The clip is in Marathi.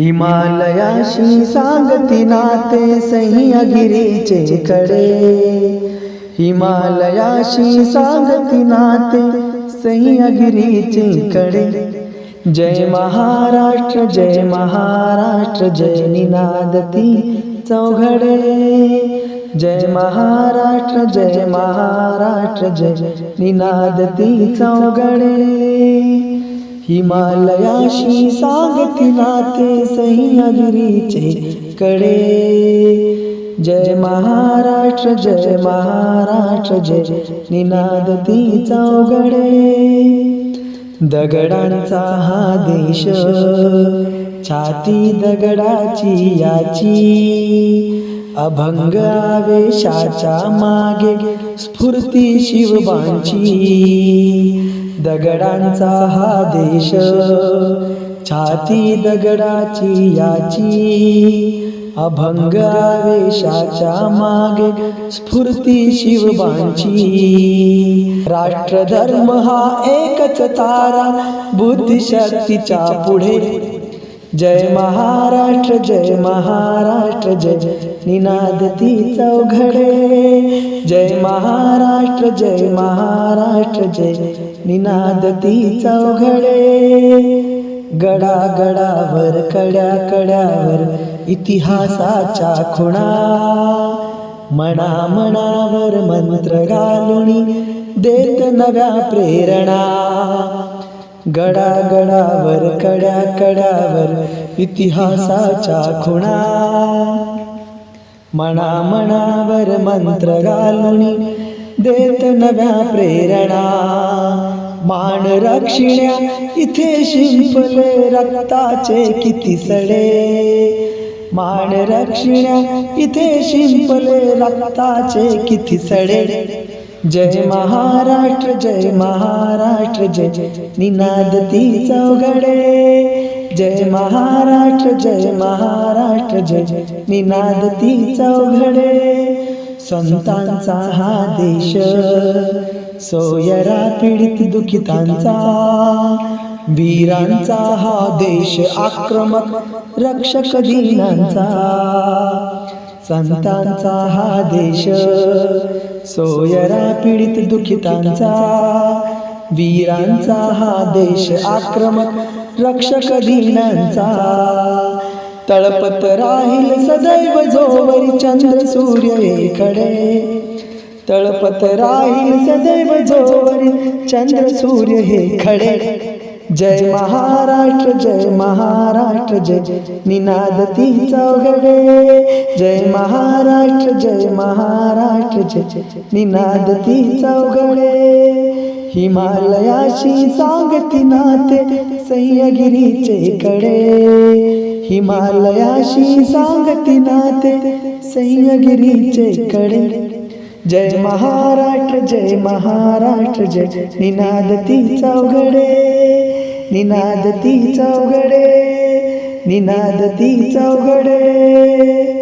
हिमालयाशी सांगती नाते सह्यागिरीचे कडे. हिमालयाशी सांगती नाते सह्यागिरीचे कडे. जय महाराष्ट्र जय महाराष्ट्र जय निनादती चौघडे. जय महाराष्ट्र जय महाराष्ट्र जय निनादती चौघडे. हिमालयाशी सांगती नाते सह्यागिरीचे कडे. जय महाराष्ट्र जय महाराष्ट्र जय निनादती चौगडे दगडांचा हा देश छाती दगडाची याची. अभंग आवेशाच्या मागे स्फूर्ती शिवबांची. दगडांचा हा देश छाती दगडाची याची. अभंग आवेशाच्या मागे स्फूर्ती शिवबांची. राष्ट्रधर्म हा एकच तारा बुद्धिशक्तीच्या पुढे. जय महाराष्ट्र जय महाराष्ट्र जय निनादती चौघडे. जय महाराष्ट्र जय महाराष्ट्र जय निनादती चौघडे. गडा गडावर कड्या कड्यावर इतिहासाच्या खुणा. मना मनावर मंत्र घालुणी देत नव्या प्रेरणा. गडा गडावर कड्या कड्यावर इतिहासाच्या खुणा. मना मनावर मंत्र घालून देत नव्या प्रेरणा. मान रक्षिण्या इथे शिंपले रक्ताचे किती सडे. मान रक्षिण्या इथे शिंपले रक्ताचे किती सडे. जय महाराष्ट्र जय महाराष्ट्र जय निनादती चौघडे जय महाराष्ट्र जय महाराष्ट्र जय निनादती चौघडे संतांचा हा देश सोयरा पीडित दुखितांचा. वीरांचा हा देश आक्रमक रक्षक दीनांचा. संतांचा हा देश सोयरा पीडित दुखितांचा वीरांचा हा देश आक्रमक रक्षक दीनांचा. तळपत राहील सदैव जोवरी चंद्र सूर्य एकडे तळपत राहील सदैव जोवरी चंद्र सूर्य हे खडे जय महाराष्ट्र जय महाराष्ट्र जय निनादती चौघडे जय महाराष्ट्र जय महाराष्ट्र जय निनादती चौघडे हिमालयाशी सांगती नाते सह्यागिरीचे कडे। हिमालयाशी सांगती नाते सह्यागिरीचे कडे। जय महाराष्ट्र जय महाराष्ट्र जय निनादती चौघडे निनादती चौघडे निनादती चौघडे.